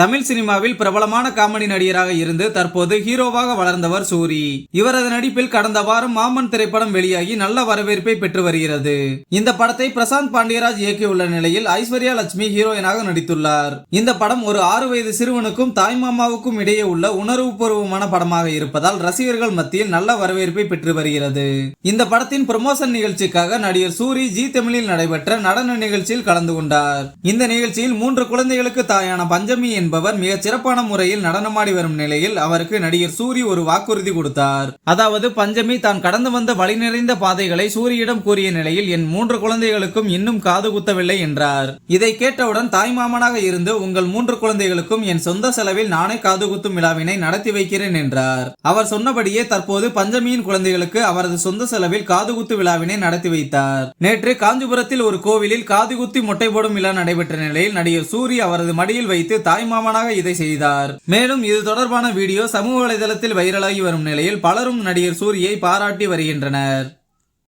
தமிழ் சினிமாவில் பிரபலமான காமெடி நடிகராக இருந்து தற்போது ஹீரோவாக வளர்ந்தவர் சூரி. இவரது நடிப்பில் கடந்த வாரம் மாமன் திரைப்படம் வெளியாகி நல்ல வரவேற்பை பெற்று வருகிறது. இந்த படத்தை பிரசாந்த் பாண்டியராஜ் இயக்கியுள்ள நிலையில் ஐஸ்வர்யா லட்சுமி ஹீரோயினாக நடித்துள்ளார். இந்த படம் ஒரு ஆறு வயது சிறுவனுக்கும் தாய்மாமாவுக்கும் இடையே உள்ள உணர்வுபூர்வமான படமாக இருப்பதால் ரசிகர்கள் மத்தியில் நல்ல வரவேற்பை பெற்று வருகிறது. இந்த படத்தின் ப்ரமோஷன் நிகழ்ச்சிக்காக நடிகர் சூரி ஜி தமிழில் நடைபெற்ற நடன நிகழ்ச்சியில் கலந்து கொண்டார். இந்த நிகழ்ச்சியில் மூன்று குழந்தைகளுக்கு தாயான பஞ்சமி என்பவர் மிக சிறப்பான முறையில் நடனமாடி வரும் நிலையில் அவருக்கு நடிகர் சூரி ஒரு வாக்குறுதி கொடுத்தார். அதாவது பஞ்சமி தான் கடந்து வந்த வழி நிறைந்த பாதைகளை சூரியிடம் கூறிய நிலையில் என் மூன்று குழந்தைகளுக்கும் இன்னும் காது குத்தவில்லை என்றார். இதை கேட்டவுடன் தாய் மாமனாக இருந்து உங்கள் மூன்று குழந்தைகளுக்கும் என் சொந்த செலவில் நானே காது குத்தும் விழாவினை நடத்தி வைக்கிறேன் என்றார். அவர் சொன்னபடியே தற்போது பஞ்சமியின் குழந்தைகளுக்கு அவரது சொந்த செலவில் காது குத்து விழாவினை நடத்தி வைத்தார். நேற்று காஞ்சிபுரத்தில் ஒரு கோவிலில் காது குத்தி மொட்டை போடும் விழா நடைபெற்ற நிலையில் நடிகர் சூரி அவரது மடியில் வைத்து தாய்மா தாய்மாமனாக இதை செய்தார். மேலும் இது தொடர்பான வீடியோ சமூக வலைதளத்தில் வைரலாகி வரும் நிலையில் பலரும் நடிகர் சூரியை பாராட்டி வருகின்றனர்.